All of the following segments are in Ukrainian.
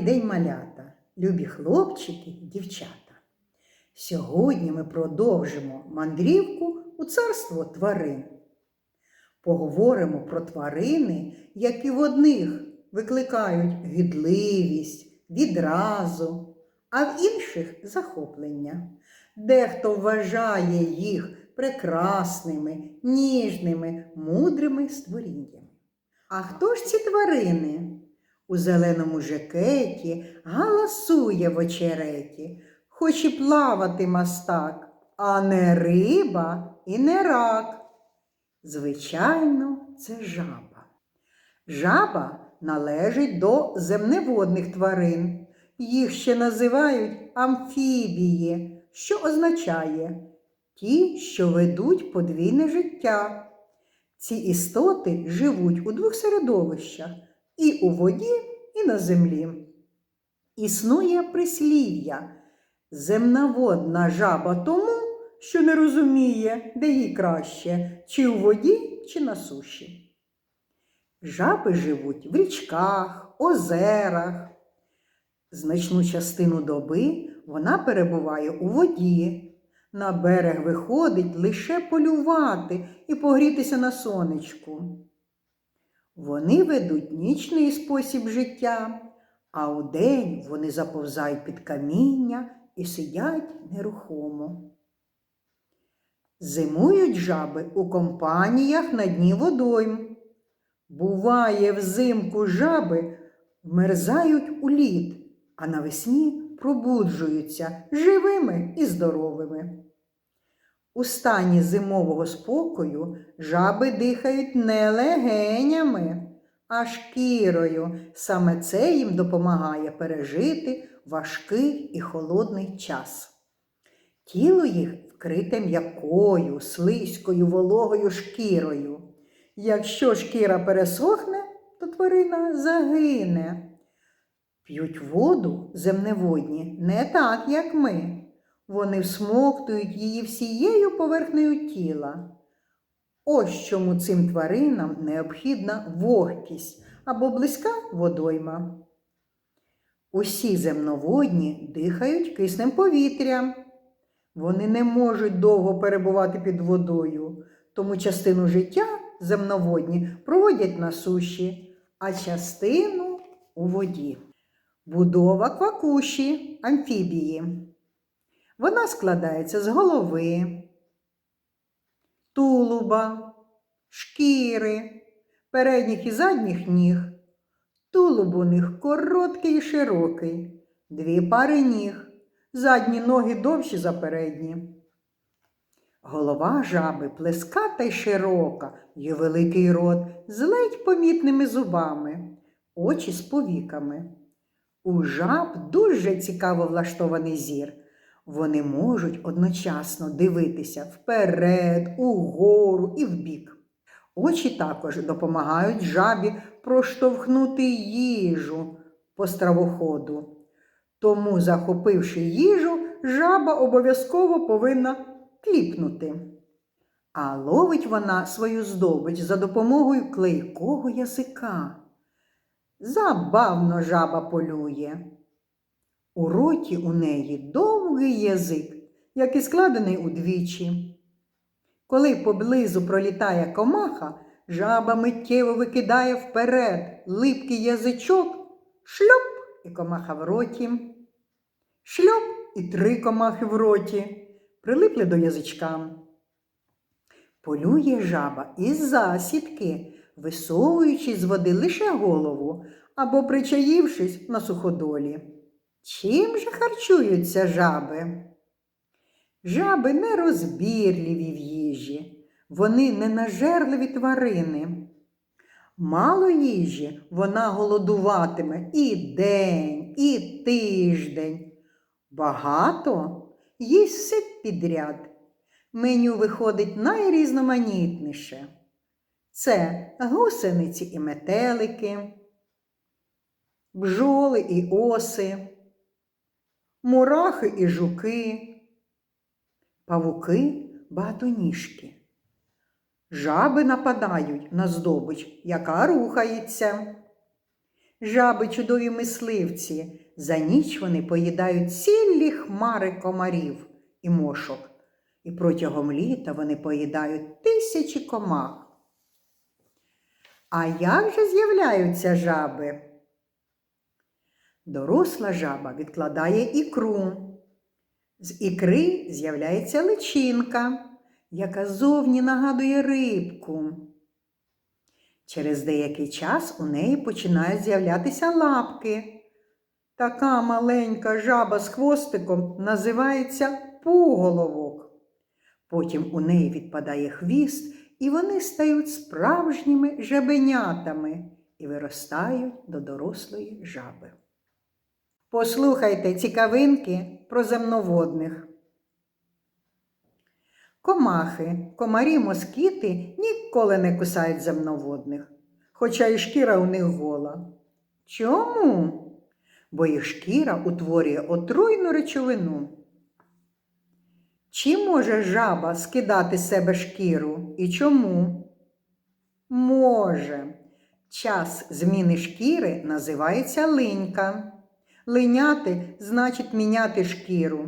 Добрий день, малята, любі хлопчики і дівчата. Сьогодні ми продовжимо мандрівку у царство тварин. Поговоримо про тварини, які в одних викликають гідливість, відразу, а в інших захоплення. Дехто вважає їх прекрасними, ніжними, мудрими створіннями. А хто ж ці тварини? У зеленому жакеті галасує в очереті, хоч і плавати мастак, а не риба і не рак. Звичайно, це жаба. Жаба належить до земневодних тварин. Їх ще називають амфібії, що означає ті, що ведуть подвійне життя. Ці істоти живуть у двох середовищах і у воді, і на землі. Існує прислів'я земноводна жаба тому, що не розуміє, де їй краще, чи у воді, чи на суші. Жаби живуть в річках, озерах. Значну частину доби вона перебуває у воді. На берег виходить лише полювати і погрітися на сонечку. Вони ведуть нічний спосіб життя, а удень вони заповзають під каміння і сидять нерухомо. Зимують жаби у компаніях на дні водойм. Буває, взимку жаби вмерзають у лід, а навесні пробуджуються живими і здоровими. У стані зимового спокою жаби дихають не легенями, а шкірою. Саме це їм допомагає пережити важкий і холодний час. Тіло їх вкрите м'якою, слизькою, вологою шкірою. Якщо шкіра пересохне, то тварина загине. П'ють воду земневодні не так, як ми. Вони всмоктують її всією поверхнею тіла. Ось чому цим тваринам необхідна вогкість або близька водойма. Усі земноводні дихають киснем повітрям. Вони не можуть довго перебувати під водою, тому частину життя земноводні проводять на суші, а частину у воді. Будова квакуші амфібії. Вона складається з голови, тулуба, шкіри, передніх і задніх ніг. Тулуб у них короткий і широкий, дві пари ніг, задні ноги довші за передні. Голова жаби плеската й широка, є великий рот з ледь помітними зубами, очі з повіками. У жаб дуже цікаво влаштований зір. Вони можуть одночасно дивитися вперед, угору і вбік. Очі також допомагають жабі проштовхнути їжу по стравоходу. Тому, захопивши їжу, жаба обов'язково повинна кліпнути. А ловить вона свою здобич за допомогою клейкого язика. Забавно жаба полює. У роті у неї довгий язик, який складений удвічі. Коли поблизу пролітає комаха, жаба миттєво викидає вперед липкий язичок, шльоп і комаха в роті, шльоп і три комахи в роті, прилипли до язичка. Полює жаба із засідки, висовуючи з води лише голову або причаївшись на суходолі. Чим же харчуються жаби? Жаби нерозбірливі в їжі, вони ненажерливі тварини. Мало їжі вона голодуватиме і день, і тиждень. Багато їсть все підряд. Меню виходить найрізноманітніше. Це гусениці і метелики, бджоли і оси, мурахи і жуки, павуки багатоніжки. Жаби нападають на здобич, яка рухається. Жаби чудові мисливці. За ніч вони поїдають цілі хмари комарів і мошок. І протягом літа вони поїдають тисячі комах. А як же з'являються жаби? Доросла жаба відкладає ікру. З ікри з'являється личинка, яка зовні нагадує рибку. Через деякий час у неї починають з'являтися лапки. Така маленька жаба з хвостиком називається пуголовок. Потім у неї відпадає хвіст, і вони стають справжніми жабенятами і виростають до дорослої жаби. Послухайте цікавинки про земноводних. Комахи, комарі, москіти ніколи не кусають земноводних, хоча і шкіра у них гола. Чому? Бо їх шкіра утворює отруйну речовину. Чи може жаба скидати з себе шкіру і чому? Може. Час зміни шкіри називається линька. Линяти значить міняти шкіру.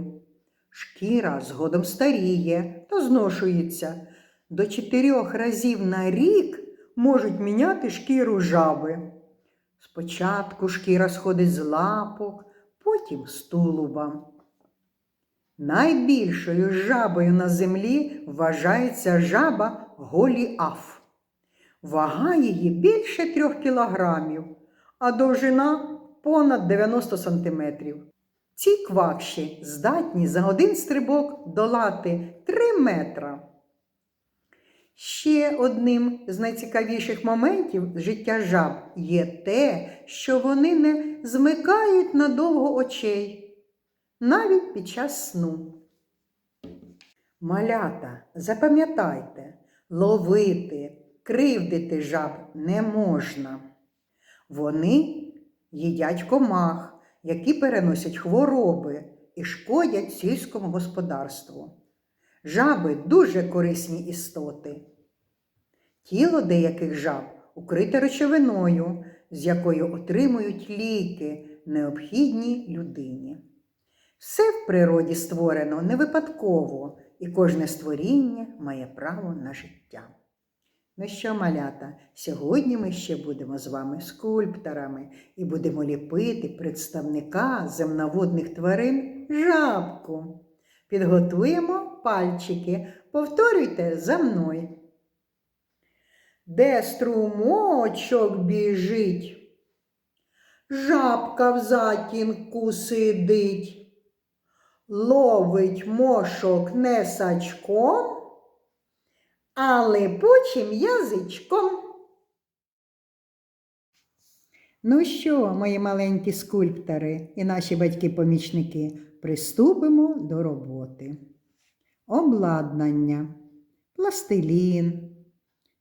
Шкіра згодом старіє та зношується. До чотирьох разів на рік можуть міняти шкіру жаби. Спочатку шкіра сходить з лапок, потім з тулуба. Найбільшою жабою на землі вважається жаба Голіаф. Вага її більше трьох кілограмів, а довжина понад 90 сантиметрів. Ці квакші здатні за один стрибок долати 3 метра. Ще одним з найцікавіших моментів життя жаб є те, що вони не змикають надовго очей, навіть під час сну. Малята, запам'ятайте, ловити, кривдити жаб не можна. Вони їдять комах, які переносять хвороби і шкодять сільському господарству. Жаби дуже корисні істоти. Тіло деяких жаб укрите речовиною, з якою отримують ліки, необхідні людині. Все в природі створено не випадково, і кожне створіння має право на життя. Ну що, малята, сьогодні ми ще будемо з вами скульпторами і будемо ліпити представника земноводних тварин жабку. Підготуємо пальчики, повторюйте за мною. Де струмочок біжить, жабка в затінку сидить, ловить мошок не сачком, а липучим язичком. Ну що, мої маленькі скульптори і наші батьки-помічники, приступимо до роботи. Обладнання, пластилін,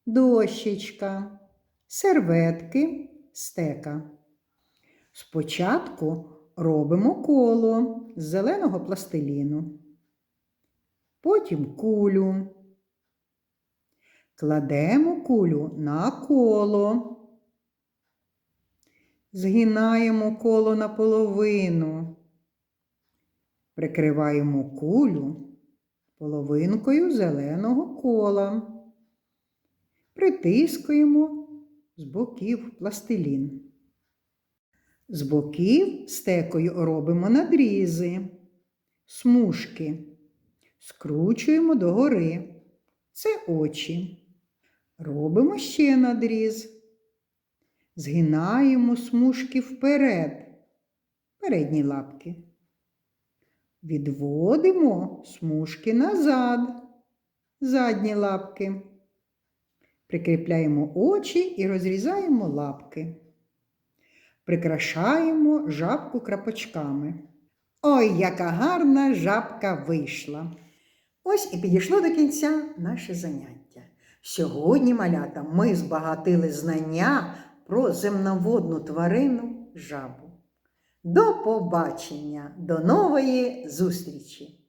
дощечка, серветки, стека. Спочатку робимо коло з зеленого пластиліну, потім кулю. Кладемо кулю на коло. Згинаємо коло наполовину. Прикриваємо кулю половинкою зеленого кола. Притискуємо з боків пластилін. З боків стекою робимо надрізи, смужки, скручуємо догори. Це очі. Робимо ще надріз. Згинаємо смужки вперед, передні лапки. Відводимо смужки назад, задні лапки. Прикріпляємо очі і розрізаємо лапки. Прикрашаємо жабку крапочками. Ой, яка гарна жабка вийшла! Ось і підійшло до кінця наше заняття. Сьогодні, малята, ми збагатили знання про земноводну тварину жабу. До побачення, до нової зустрічі!